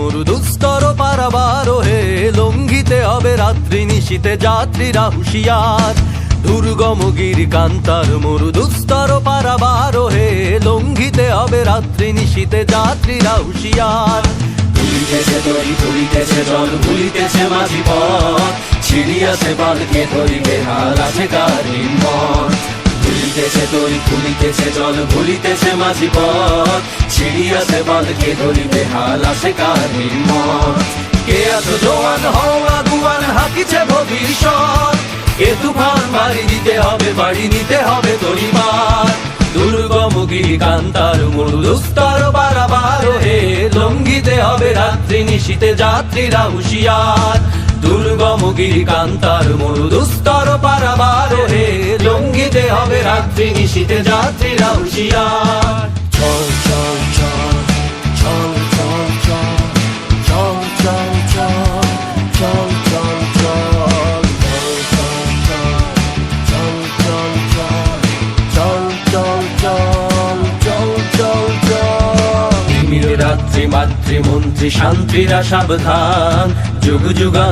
মরু দুস্তর পারাবার হে লঙ্ঘিতে হবে রাত্রি নিশীতে যাত্রীরা হুঁশিয়ার। দুর্গমগির কান্তার মরু দুস্তর পারাবার হে লঙ্ঘিতে হবে রাত্রি নিশীতে যাত্রীরা হুঁশিয়ার। ভুলিতেছে তরি, ভুলিতেছে জল, ভুলিতেছে মাঝি পথ। ছিড়িয়াছে বালকে ধরিবে হাল আছে কার হিম্মত ভুলিতেছে তরি, ভুলিতেছে জল, ভুলিতেছে মাঝি পথ। ছিড়িয়াছে বালকে ধরিবে হাল আছে কার হিম্মত কে আছো জোয়ান হওয়া গুয়ান হাকিছে ভবিষ্যৎ এ তুফান বাড়ি দিতে হবে বাড়ি নিতে হবে তরিমার দুর্গমগিরি কান্তার মরুদুস্তর বারাবার হে লঙ্ঘিতে হবে রাত্রি নিশীতে যাত্রীরা হুঁশিয়ার দুর্গমগিরি কান্তার মরুদুস্তর পারাবার হে লঙ্ঘিতে হবে রাত্রি নিশীতে যাত্রীরা হুঁশিয়ার চল মাতৃ মন্ত্রী শান্তিরা সাবধান। যুগ যুগান